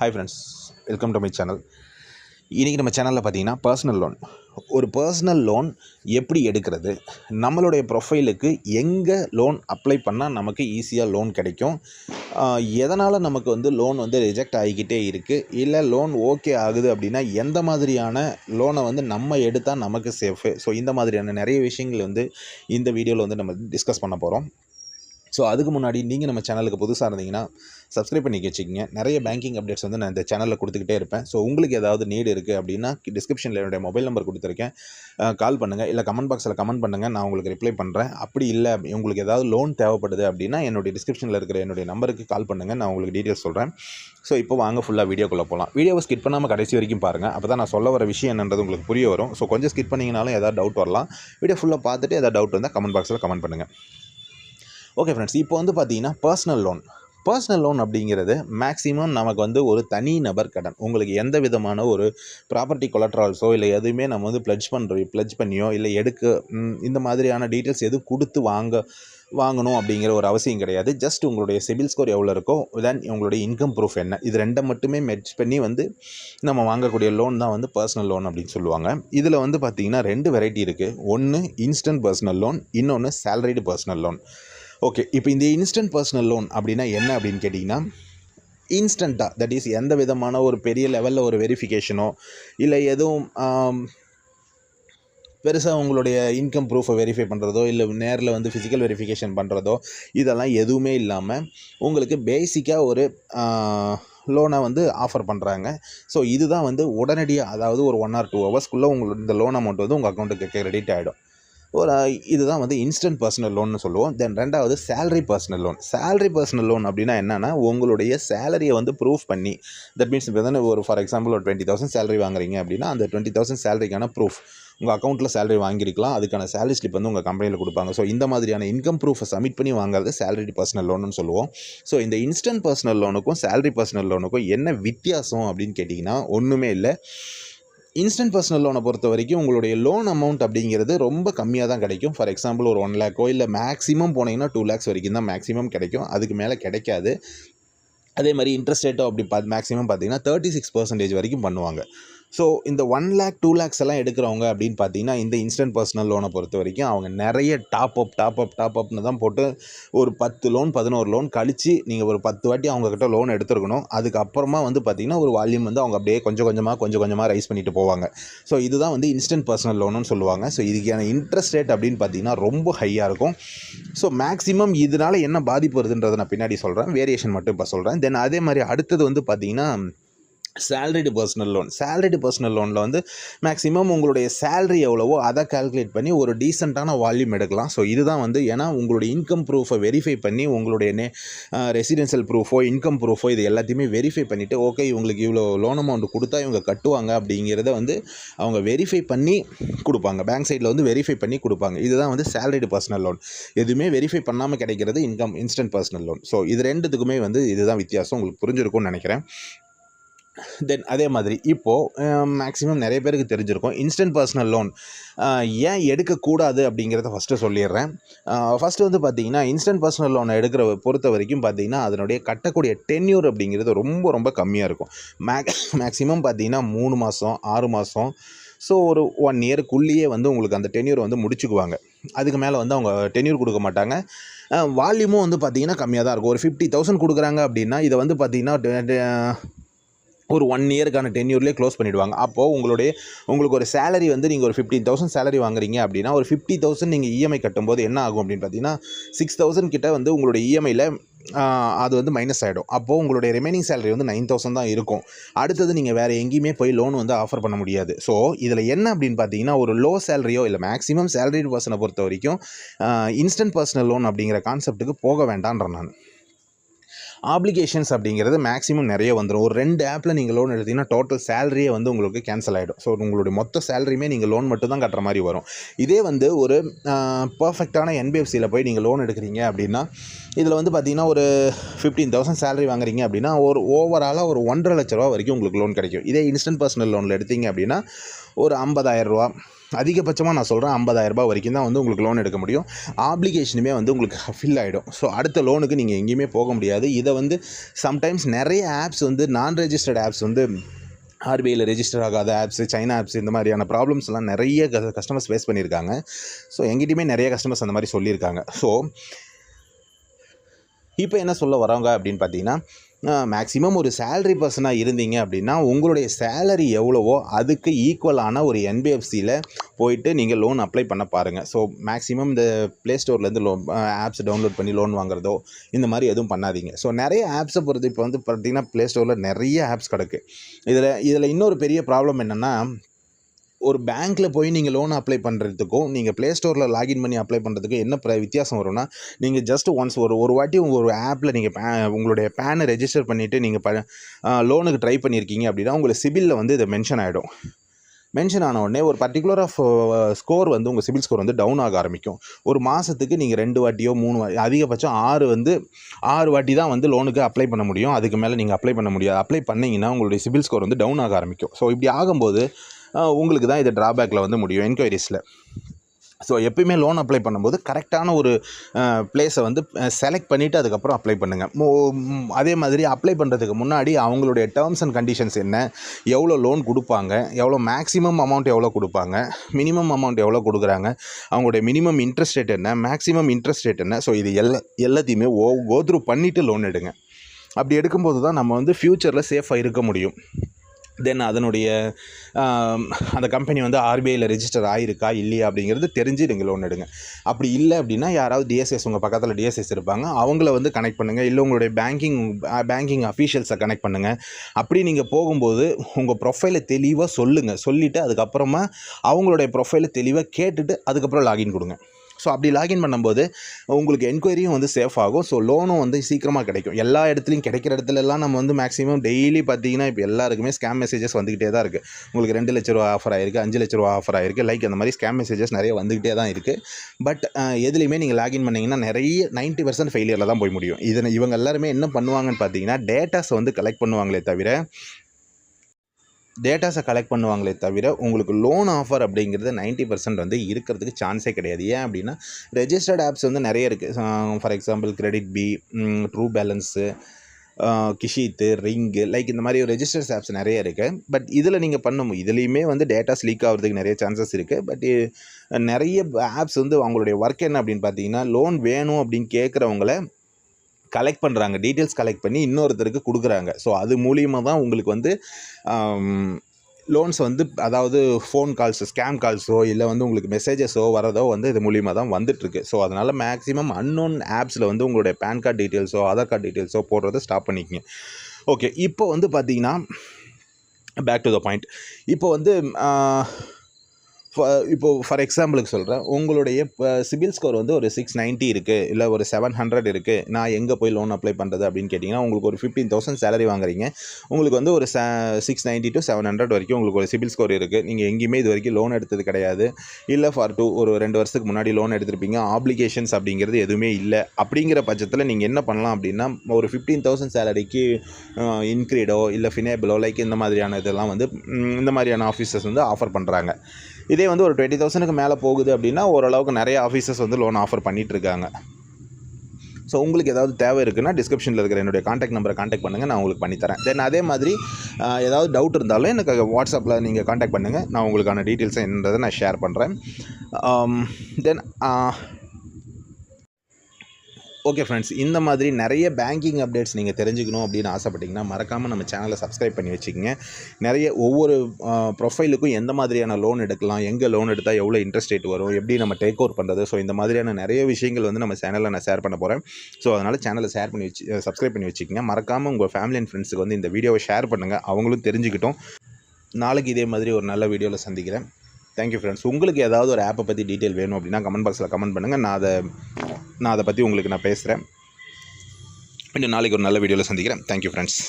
Hi friends welcome to my channel இன்றைக்கி நம்ம சேனலில் பார்த்தீங்கன்னா பர்சனல் லோன் ஒரு பர்சனல் லோன் எப்படி எடுக்கிறது? நம்மளுடைய ப்ரொஃபைலுக்கு எங்கே லோன் அப்ளை பண்ணால் நமக்கு ஈஸியாக லோன் கிடைக்கும்? எதனால் நமக்கு வந்து லோன் வந்து ரிஜெக்ட் ஆகிக்கிட்டே இருக்குது இல்லை லோன் ஓகே ஆகுது அப்படின்னா எந்த மாதிரியான லோனை வந்து நம்ம எடுத்தால் நமக்கு சேஃபு ஸோ இந்த மாதிரியான நிறைய விஷயங்கள் வந்து இந்த வீடியோவில் வந்து நம்ம டிஸ்கஸ் பண்ண போகிறோம் ஸோ அதுக்கு முன்னாடி நீங்கள் நம்ம சேனலுக்கு புதுசாக இருந்தீங்கன்னா சப்ஸ்கிரைப் பண்ணி வச்சுக்கிங்க. நிறைய பேங்கிங் அப்டேட்ஸ் வந்து நான் இந்த சேனலில் கொடுத்துக்கிட்டே இருப்பேன். ஸோ உங்களுக்கு ஏதாவது நீடு இருக்குது அப்படின்னா டிஸ்கிரிப்ஷனில் என்னுடைய மொபைல் நம்பர் கொடுத்துருக்கேன். கால் பண்ணுங்கள் இல்லை கமெண்ட் பாக்ஸில் கமெண்ட் பண்ணுங்கள் நான் உங்களுக்கு ரிப்ளை பண்ணுறேன் அப்படி இல்லை உங்களுக்கு ஏதாவது லோன் தேவைப்படுது அப்படின்னா என்னுடைய டிஸ்கிரிப்ஷனில் இருக்கிற என்னுடைய நம்பருக்கு கால் பண்ணுங்கள் நான் உங்களுக்கு டீட்டெயில்ஸ் சொல்கிறேன் ஸோ இப்போ வாங்க ஃபுல்லாக வீடியோக்குள்ளே போகலாம் வீடியோவை ஸ்கிப் பண்ணாமல் கடைசி வரைக்கும் பாருங்கள் அப்போ தான் நான் சொல்ல வர விஷயம் என்னன்றது உங்களுக்கு புரிய வரும். ஸோ கொஞ்சம் ஸ்கிப் பண்ணிங்கனாலும் ஏதாவது டவுட் வரலாம். வீடியோ ஃபுல்லாக பார்த்துட்டு ஏதாவது டவுட் வந்தால் கமெண்ட் பாக்ஸில் கமெண்ட் பண்ணுங்கள் ஓகே ஃப்ரெண்ட்ஸ் இப்போ வந்து பார்த்தீங்கன்னா பர்சனல் லோன் பர்சனல் லோன் அப்படிங்கிறது மேக்ஸிமம் நமக்கு வந்து ஒரு தனி நபர் கடன். உங்களுக்கு எந்த விதமான ஒரு ப்ராப்பர்ட்டி கொலட்ரால்ஸோ இல்லை எதுவுமே நம்ம வந்து ப்ளட்ஜ் பண்ணுறோம் ப்ளட்ஜ் பண்ணியோ இல்லை எடுக்க இந்த மாதிரியான டீட்டெயில்ஸ் எதுவும் கொடுத்து வாங்க வாங்கணும் அப்படிங்கிற ஒரு அவசியம் கிடையாது. ஜஸ்ட் உங்களுடைய சிபில் ஸ்கோர் எவ்வளோ இருக்கோ தென் உங்களுடைய இன்கம் ப்ரூஃப் என்ன. இது ரெண்டை மட்டுமே மெர்ச் பண்ணி வந்து நம்ம வாங்கக்கூடிய லோன் தான் வந்து பர்சனல் லோன் அப்படின்னு சொல்லுவாங்க. இதில் வந்து பார்த்திங்கன்னா ரெண்டு வெரைட்டி இருக்குது ஒன்று இன்ஸ்டன்ட் பர்சனல் லோன் இன்னொன்று சேலரிடு பர்சனல் லோன் ஓகே இப்போ இந்த இன்ஸ்டன்ட் பர்சனல் லோன் அப்படின்னா என்ன அப்படின்னு கேட்டிங்கன்னா இன்ஸ்டண்ட்டாக தட் இஸ் எந்த விதமான ஒரு பெரிய லெவலில் ஒரு வெரிஃபிகேஷனோ இல்லை எதுவும் பெருசாக உங்களுடைய இன்கம் ப்ரூஃபை வெரிஃபை பண்ணுறதோ இல்லை நேரில் வந்து ஃபிசிக்கல் வெரிஃபிகேஷன் பண்ணுறதோ இதெல்லாம் எதுவுமே இல்லாமல் உங்களுக்கு பேசிக்காக ஒரு லோனை வந்து ஆஃபர் பண்ணுறாங்க ஸோ இதுதான் வந்து உடனடியாக அதாவது ஒரு ஒன் ஆர் டூ ஹவர்ஸ்க்குள்ளே உங்களுக்கு இந்த லோன் அமௌண்ட் வந்து உங்கள் அக்கௌண்ட்டுக்கு கிரெடிட் ஆகிடும் ஒரு இதுதான் வந்து இன்ஸ்டன்ட் பர்சனல் லோன்னு சொல்லுவோம். தென் ரெண்டாவது salary personal loan salary personal loan அப்படின்னா என்னென்னா உங்களுடைய சேலரியை வந்து ப்ரூஃப் பண்ணி தட் மீன்ஸ் இப்போ தானே ஒரு ஃபார் எக்ஸாம்பிள் ஒரு டுவெண்ட்டி தௌசண்ட் சேலரி வாங்குறீங்க அப்படின்னா அந்த டுவெண்ட்டி தௌசண்ட் சேலரிக்கான ப்ரூஃப் உங்கள் அக்கௌண்ட்டில் சேலரி வாங்கியிருக்கலாம். அதுக்கான சேலரி ஸ்லிப் வந்து உங்கள் கம்பெனியில் கொடுப்பாங்க. ஸோ இந்த மாதிரியான இன்கம் ப்ரூஃபை சப்மிட் பண்ணி வாங்குறது சேலரி பர்சனல் லோன்னு சொல்லுவோம். ஸோ இந்த இன்ஸ்டன்ட் பர்சனல் லோனுக்கும் சேலரி பர்சனல் லோனுக்கும் என்ன வித்தியாசம் அப்படின்னு கேட்டிங்கன்னா ஒன்றுமே இல்லை. இன்ஸ்டன்ட் பர்சனல் லோனை பொறுத்த வரைக்கும் உங்களுடைய லோன் அமௌண்ட் அப்படிங்கிறது ரொம்ப கம்மியாக தான் கிடைக்கும். ஃபார் எக்ஸாம்பிள் ஒரு ஒன் லேக்கோ இல்லை மேக்ஸிமம் போனீங்கன்னா டூ லேக்ஸ் வரைக்கும் தான் மேக்ஸிமம் கிடைக்கும். அதுக்கு மேலே கிடைக்காது. அதே மாதிரி இன்ட்ரெஸ்ட் ரேட்டோ அப்படி பார்த்து மேக்ஸிமம் பார்த்தீங்கன்னா தேர்ட்டி சிக்ஸ் பர்சன்டேஜ் வரைக்கும் பண்ணுவாங்க. ஸோ இந்த ஒன் லேக் டூ லேக்ஸ் எல்லாம் எடுக்கிறவங்க அப்படின்னு பார்த்தீங்கன்னா இந்த இன்ஸ்டன்ட் பர்சனல் லோனை பொறுத்த வரைக்கும் அவங்க நிறைய top up top up top அப்னு தான் போட்டு ஒரு பத்து லோன் பதினோரு லோன் கழித்து நீங்கள் ஒரு பத்து வாட்டி அவங்கக்கிட்ட லோன் எடுத்துருக்கணும். அதுக்கப்புறமா வந்து பார்த்தீங்கன்னா ஒரு வால்யூம் வந்து அவங்க அப்படியே கொஞ்சம் கொஞ்சமாக கொஞ்சம் கொஞ்சமாக ரைஸ் பண்ணிட்டு போவாங்க. ஸோ இதுதான் வந்து இன்ஸ்டன்ட் பர்சனல் லோனுன்னு சொல்லுவாங்க. ஸோ இதுக்கான இன்ட்ரெஸ்ட் ரேட் அப்படின்னு பார்த்தீங்கன்னா ரொம்ப ஹையாக இருக்கும். ஸோ மேக்ஸிமம் இதனால் என்ன பாதிப்பு வருதுன்றதை நான் பின்னாடி சொல்கிறேன் வேரியேஷன் மட்டும் இப்போ சொல்கிறேன் தென் அதே மாதிரி அடுத்தது வந்து பார்த்தீங்கன்னா salaried personal loan salaried personal லோனில் வந்து மேக்ஸிமம் உங்களுடைய சேலரி எவ்வளவோ அதை கால்குலேட் பண்ணி ஒரு டீசெண்டான வால்யூம் எடுக்கலாம். ஸோ இதுதான் வந்து ஏன்னா உங்களுடைய இன்கம் ப்ரூஃபை வெரிஃபை பண்ணி உங்களுடைய நே ரெசிடென்ஷியல் ப்ரூஃபோ இன்கம் ப்ரூஃபோ இது எல்லாத்தையுமே வெரிஃபை பண்ணிவிட்டு ஓகே இவங்களுக்கு இவ்வளோ லோன் அமௌண்ட் கொடுத்தா இவங்க கட்டுவாங்க அப்படிங்கிறத வந்து அவங்க வெரிஃபை பண்ணி கொடுப்பாங்க. பேங்க் சைடில் வந்து வெரிஃபை பண்ணி கொடுப்பாங்க. இதுதான் வந்து சேலரிடு பர்சனல் லோன் எதுவுமே வெரிஃபை பண்ணாமல் கிடைக்கிறது income instant personal loan so இது ரெண்டுத்துக்குமே வந்து இதுதான் வித்தியாசம். உங்களுக்கு புரிஞ்சிருக்கும்னு நினைக்கிறேன். தென் அதே மாதிரி இப்போது மேக்ஸிமம் நிறைய பேருக்கு தெரிஞ்சிருக்கும். இன்ஸ்டன்ட் பர்சனல் லோன் ஏன் எடுக்கக்கூடாது அப்படிங்கிறத ஃபஸ்ட்டு சொல்லிடுறேன். ஃபஸ்ட்டு வந்து பார்த்தீங்கன்னா இன்ஸ்டன்ட் பர்சனல் லோனை எடுக்கிற பொறுத்த வரைக்கும் பார்த்தீங்கன்னா அதனுடைய கட்டக்கூடிய டென்யூர் அப்படிங்கிறது ரொம்ப ரொம்ப கம்மியாக இருக்கும். மேக் மேக்ஸிமம் பார்த்திங்கன்னா மூணு மாதம் ஆறு மாதம் ஸோ ஒரு ஒன் இயருக்குள்ளேயே வந்து உங்களுக்கு அந்த டென்யூர் வந்து முடிச்சுக்குவாங்க. அதுக்கு மேலே வந்து அவங்க டென்யூர் கொடுக்க மாட்டாங்க. வால்யூமும் வந்து பார்த்திங்கன்னா கம்மியாக தான் இருக்கும். ஒரு ஃபிஃப்டி தௌசண்ட் கொடுக்குறாங்க அப்படின்னா இதை வந்து பார்த்திங்கன்னா ஒரு ஒன் இயருக்கான டென்யூர்லேயே க்ளோஸ் பண்ணிவிடுவாங்க அப்போது உங்களுடைய உங்களுக்கு ஒரு சேலரி வந்து நீங்கள் ஒரு ஃபிஃப்டீன் தௌசண்ட் சேலரி வாங்குறீங்க அப்படின்னா ஒரு ஃபிஃப்டி தௌசண்ட் நீங்கள் இஎம்ஐ கட்டும்போது என்ன ஆகும் அப்படின்னு பார்த்தீங்கன்னா சிக்ஸ் தௌசண்ட் கிட்ட வந்து உங்களுடைய இஎம்ஐயில் அது வந்து மைனஸ் ஆகிடும் அப்போது உங்களுடைய ரிமைனிங் சேலரி வந்து நைன் தௌசண்ட் தான் இருக்கும். அடுத்தது நீங்கள் வேறு எங்கேயுமே போய் லோன் வந்து ஆஃபர் பண்ண முடியாது. ஸோ இதில் என்ன அப்படின்னு பார்த்தீங்கன்னா ஒரு லோ சேலரியோ இல்லை மேக்ஸிமம் சேலரி பர்சனை பொறுத்த வரைக்கும் இன்ஸ்டன்ட் பர்சனல் லோன் அப்படிங்கிற கான்செப்ட்டுக்கு போக வேண்டான்றேன் நான். ஆப்ளிகேஷன்ஸ் அப்படிங்கிறது மேக்ஸிமம் நிறைய வந்துடும் ஒரு ரெண்டு ஆப்பில் நீங்கள் லோன் எடுத்தீங்கன்னா டோட்டல் சேலரியே வந்து உங்களுக்கு கேன்சல் ஆகிடும் ஸோ உங்களுடைய மொத்த சேலரியுமே நீங்கள் லோன் மட்டும் தான் கட்டுற மாதிரி வரும். இதே வந்து ஒரு பர்ஃபெக்டான என்பிஎஃப்சியில் போய் நீங்கள் லோன் எடுக்கிறீங்க அப்படின்னா இதில் வந்து பார்த்தீங்கன்னா ஒரு ஃபிஃப்டீன் தௌசண்ட் சேலரி வாங்குறீங்க அப்படின்னா ஒரு ஓவராலாக ஒரு ஒன்றரை லட்ச ரூபா வரைக்கும் உங்களுக்கு லோன் கிடைக்கும். இதே இன்ஸ்டன்ட் பர்சனல் லோனில் எடுத்தீங்க அப்படின்னா ஒரு 50,000 ரூபா அதிகபட்சமாக நான் சொல்கிறேன் ஐம்பதாயிரரூபா வரைக்கும் தான் வந்து உங்களுக்கு லோன் எடுக்க முடியும். ஆப்ளிகேஷனுமே வந்து உங்களுக்கு ஃபில் ஆகிடும் ஸோ அடுத்த லோனுக்கு நீங்கள் எங்கேயுமே போக முடியாது. இதை வந்து சம்டைம்ஸ் நிறைய ஆப்ஸ் வந்து நான் ரெஜிஸ்டர்ட் ஆப்ஸ் வந்து ஆர்பிஐயில் ரெஜிஸ்டர் ஆகாத ஆப்ஸ் சைனா ஆப்ஸ் இந்த மாதிரியான ப்ராப்ளம்ஸ் எல்லாம் நிறைய கஸ்டமர்ஸ் ஃபேஸ் பண்ணியிருக்காங்க. ஸோ எங்கிட்டயுமே நிறைய கஸ்டமர்ஸ் அந்த மாதிரி சொல்லியிருக்காங்க. ஸோ இப்போ என்ன சொல்ல வரவங்க அப்படின்னு பார்த்தீங்கன்னா மேக்ஸிமம் ஒரு சேலரி பர்சனாக இருந்தீங்க அப்படின்னா உங்களுடைய சேலரி எவ்வளவோ அதுக்கு ஈக்குவலான ஒரு என்பிஎஃப்சியில் போயிட்டு நீங்கள் லோன் அப்ளை பண்ண பாருங்கள் ஸோ மேக்ஸிமம் இந்த ப்ளே ஸ்டோர்லேருந்து லோன் ஆப்ஸ் டவுன்லோட் பண்ணி லோன் வாங்குறதோ இந்த மாதிரி எதுவும் பண்ணாதீங்க. ஸோ நிறைய ஆப்ஸை பொறுத்து இப்போ வந்து பார்த்தீங்கன்னா ப்ளே ஸ்டோரில் நிறைய ஆப்ஸ் கிடக்கு. இதில் இதில் இன்னொரு பெரிய ப்ராப்ளம் என்னென்னா ஒரு பேங்க்கில் போய் நீங்கள் லோன் அப்ளை பண்ணுறதுக்கும் நீங்கள் ப்ளே ஸ்டோரில் லாகின் பண்ணி அப்ளை பண்ணுறதுக்கும் என்ன ப்ர வித்தியாசம் வரும்னா நீங்கள் ஜஸ்ட் ஒன்ஸ் ஒரு ஒரு வாட்டி உங்கள் ஒரு ஆப்பில் நீங்கள் பே உங்களுடைய பேனை ரெஜிஸ்டர் பண்ணிவிட்டு நீங்கள் ப லோனுக்கு ட்ரை பண்ணியிருக்கீங்க அப்படின்னா உங்களை சிபிலில் வந்து இது மென்ஷன் ஆகிடும் மென்ஷன் ஆன உடனே ஒரு பர்டிகுலர் ஆஃப் ஸ்கோர் வந்து உங்கள் சிபில் ஸ்கோர் வந்து டவுன் ஆக ஆரம்பிக்கும். ஒரு மாதத்துக்கு நீங்கள் ரெண்டு வாட்டியோ மூணு வாட்டி அதிகபட்சம் ஆறு வந்து ஆறு வாட்டி தான் வந்து லோனுக்கு அப்ளை பண்ண முடியும். அதுக்கு மேலே நீங்கள் அப்ளை பண்ண முடியாது. அப்ளை பண்ணிங்கன்னா உங்களுடைய சிபில் ஸ்கோர் வந்து டவுன் ஆக ஆரம்பிக்கும். ஸோ இப்படி ஆகும்போது உங்களுக்கு தான் இது ட்ராபேக்கில் வந்து முடியும் என்கொயரிஸில் ஸோ எப்பயுமே லோன் அப்ளை பண்ணும்போது கரெக்டான ஒரு பிளேஸை வந்து செலக்ட் பண்ணிவிட்டு அதுக்கப்புறம் அப்ளை பண்ணுங்கள் அதே மாதிரி அப்ளை பண்ணுறதுக்கு முன்னாடி அவங்களுடைய டேர்ம்ஸ் அண்ட் கண்டிஷன்ஸ் என்ன எவ்வளோ லோன் கொடுப்பாங்க எவ்வளோ மேக்ஸிமம் அமௌண்ட் எவ்வளோ கொடுப்பாங்க மினிமம் அமௌண்ட் எவ்வளோ கொடுக்குறாங்க அவங்களுடைய மினிமம் இன்ட்ரெஸ்ட் ரேட் என்ன மேக்ஸிமம் இன்ட்ரெஸ்ட் ரேட் என்ன ஸோ இது எல்லா எல்லாத்தையுமே ஓ கோத்ரூ பண்ணிவிட்டு லோன் எடுங்க. அப்படி எடுக்கும்போது தான் நம்ம வந்து ஃப்யூச்சரில் சேஃபாக இருக்க முடியும். தென் அதனுடைய அந்த கம்பெனி வந்து ஆர்பிஐயில் ரெஜிஸ்டர் ஆயிருக்கா இல்லையா அப்படிங்கிறது தெரிஞ்சு நீங்கள் லோன் எடுங்க. அப்படி இல்லை அப்படின்னா யாராவது டிஎஸ்எஸ் உங்கள் பக்கத்தில் டிஎஸ்எஸ் இருப்பாங்க. அவங்கள வந்து கனெக்ட் பண்ணுங்கள் இல்லை உங்களுடைய பேங்கிங் பேங்கிங் அஃபீஷியல்ஸை கனெக்ட் பண்ணுங்கள் அப்படி நீங்கள் போகும்போது உங்கள் ப்ரொஃபைலை தெளிவாக சொல்லுங்கள் சொல்லிவிட்டு அதுக்கப்புறமா அவங்களுடைய ப்ரொஃபைலை தெளிவாக கேட்டுட்டு அதுக்கப்புறம் லாகின் கொடுங்க. ஸோ அப்படி லாகின் பண்ணும்போது உங்களுக்கு என்கொயரியும் வந்து சேஃப் ஆகும். ஸோ லோனும் வந்து சீக்கிரமாக கிடைக்கும். எல்லா இடத்துலையும் கிடைக்கிற இடத்துலலாம் நம்ம வந்து மேக்ஸிமம் டெய்லி பார்த்தீங்கன்னா இப்போ எல்லாருக்குமே ஸ்கேம் மெசேஜஸ் வந்துக்கிட்டே தான் இருக்குது உங்களுக்கு ரெண்டு லட்ச ரூபா ஆஃபர் ஆயிருக்கு அஞ்சு லட்ச ரூபா ஆஃபர் ஆயிருக்கு. லைக் அந்த மாதிரி ஸ்கேம் மெசேஜஸ் நிறைய வந்துக்கிட்டே தான் இருக்குது பட் எதுலேயுமே நீங்கள் லாகின் பண்ணிங்கன்னா நிறைய 90% பர்சன்ட் ஃபெயிலியரில் தான் போய் முடியும். இதனை இவங்க எல்லாருமே என்ன பண்ணுவாங்கன்னு பார்த்தீங்கன்னா டேட்டாஸை வந்து கலெக்ட் பண்ணுவாங்களே தவிர டேட்டாஸை கலெக்ட் பண்ணுவாங்களே தவிர உங்களுக்கு லோன் ஆஃபர் அப்படிங்கிறது 90% பர்சன்ட் வந்து இருக்கிறதுக்கு சான்ஸே கிடையாது. ஏன் அப்படின்னா ரெஜிஸ்டர்ட் ஆப்ஸ் வந்து நிறைய இருக்குது for example KreditBee TrueBalance Kissht Ring like இந்த மாதிரி ரெஜிஸ்டர்ஸ் ஆப்ஸ் நிறைய இருக்குது பட் இதில் நீங்கள் பண்ணும் இதுலேயுமே வந்து டேட்டாஸ் லீக் ஆகிறதுக்கு நிறைய சான்சஸ் இருக்குது பட் நிறைய ஆப்ஸ் வந்து அவங்களுடைய ஒர்க் என்ன அப்படின்னு பார்த்தீங்கன்னா லோன் வேணும் அப்படின்னு கேட்குறவங்கள கலெக்ட் பண்ணுறாங்க டீட்டெயில்ஸ் கலெக்ட் பண்ணி இன்னொருத்தருக்கு கொடுக்குறாங்க. ஸோ அது மூலியமாக தான் உங்களுக்கு வந்து லோன்ஸ் வந்து அதாவது ஃபோன் கால்ஸ் ஸ்கேம் கால்ஸோ இல்லை வந்து உங்களுக்கு மெசேஜஸோ வரதோ வந்து இது மூலியமாக தான் வந்துட்டுருக்கு. ஸோ அதனால் மேக்ஸிமம் அன்னோன் ஆப்ஸில் வந்து உங்களுடைய பேன் கார்டு டீட்டெயில்ஸோ ஆதார் கார்டு டீட்டெயில்ஸோ போடுறத ஸ்டாப் பண்ணிக்கங்க. ஓகே இப்போ வந்து பார்த்தீங்கன்னா பேக் டு த பாயிண்ட் இப்போ வந்து இப்போது ஃப- இப்போ ஃபார் எக்ஸாம்பிளுக்கு சொல்கிறேன் உங்களுடைய சிபில் ஸ்கோர் வந்து ஒரு சிக்ஸ் நைன்ட்டி இருக்குது இல்லை ஒரு செவன் ஹண்ட்ரட் இருக்குது நான் எங்கே போய் லோன் அப்ளை பண்ணுறது அப்படின்னு கேட்டிங்கன்னா உங்களுக்கு ஒரு ஃபிஃப்டீன் தௌசண்ட் சேலரி வாங்குறீங்க. உங்களுக்கு வந்து ஒரு six ninety to seven hundred வரைக்கும் உங்களுக்கு ஒரு சிபில் ஸ்கோர் இருக்குது நீங்கள் எங்கேயுமே இது வரைக்கும் லோன் எடுத்தது கிடையாது. இல்லை ஃபார் டூ ஒரு ரெண்டு வருஷத்துக்கு முன்னாடி லோன் எடுத்திருப்பீங்க. ஆப்ளிகேஷன்ஸ் அப்படிங்கிறது எதுவுமே இல்லை. அப்படிங்கிற பட்சத்தில் நீங்கள் என்ன பண்ணலாம் அப்படின்னா ஒரு ஃபிஃப்டீன் தௌசண்ட் சேலரிக்கு இன்க்ரீடோ இல்லை ஃபினேபிளோ லைக் இந்த மாதிரியான இதெல்லாம் வந்து இந்த மாதிரியான ஆஃபீஸஸ் வந்து ஆஃபர் பண்ணுறாங்க இதே வந்து ஒரு டுவெண்ட்டி தௌசண்ட்க்கு மேலே போகுது அப்படின்னா ஓரளவுக்கு நிறைய ஆஃபீஸர்ஸ் வந்து லோன் ஆஃபர் பண்ணிகிட்ருக்காங்க இருக்காங்க ஸோ உங்களுக்கு ஏதாவது தேவை இருக்குன்னா டிஸ்கிரிப்ஷனில் இருக்கிற என்னுடைய காண்டாக்ட் நம்பரை காண்டாக்ட் பண்ணுங்கள் நான் உங்களுக்கு பண்ணித்தரேன். தென் அதே மாதிரி ஏதாவது டவுட் இருந்தாலும் எனக்கு வாட்ஸ்அப்பில் நீங்கள் காண்டாக்ட் பண்ணுங்கள் நான் உங்களுக்கான டீட்டெயில்ஸ் என்னன்றதை நான் ஷேர் பண்ணுறேன் தென் ஓகே ஃப்ரெண்ட்ஸ் இந்த மாதிரி நிறைய பேங்கிங் அப்டேட்ஸ் நீங்கள் தெரிஞ்சுக்கணும் அப்படின்னு ஆசைப்பட்டீங்கன்னா மறக்காமல் நம்ம சேனலை சப்ஸ்கிரைப் பண்ணி வச்சுக்கோங்க. நிறைய ஒவ்வொரு ப்ரொஃபைலுக்கும் எந்த மாதிரியான லோன் எடுக்கலாம் எங்கே லோன் எடுத்தால் எவ்வளோ இன்ட்ரெஸ்ட் ரேட் வரும் எப்படி நம்ம டேக் ஓவர் பண்ணுறது ஸோ இந்த மாதிரியான நிறைய விஷயங்கள் வந்து நம்ம சேனலில் நான் ஷேர் பண்ண போகிறேன் ஸோ அதனால் சேனலை ஷேர் பண்ணி வச்சு சப்ஸ்கிரைப் பண்ணி வச்சுக்கோங்க. மறக்காமல் உங்கள் ஃபேமிலி அண்ட் ஃப்ரெண்ட்ஸுக்கு வந்து இந்த வீடியோவை ஷேர் பண்ணுங்கள் அவங்களும் தெரிஞ்சுக்கிட்டோம். நாளைக்கு இதே மாதிரி ஒரு நல்ல வீடியோவில் சந்திக்கிறேன். தேங்க்யூ ஃப்ரெண்ட்ஸ் உங்களுக்கு ஏதாவது ஒரு ஆப்பை பற்றி டீட்டெயில் வேணும் அப்படின்னா கமெண்ட் பாக்ஸில் கமெண்ட் பண்ணுங்கள் நான் அதை நான் அதை பற்றி உங்களுக்கு நான் பேசுகிறேன் இன்னும் நாளைக்கு ஒரு நல்ல வீடியோவில் சந்திக்கிறேன். Thank you friends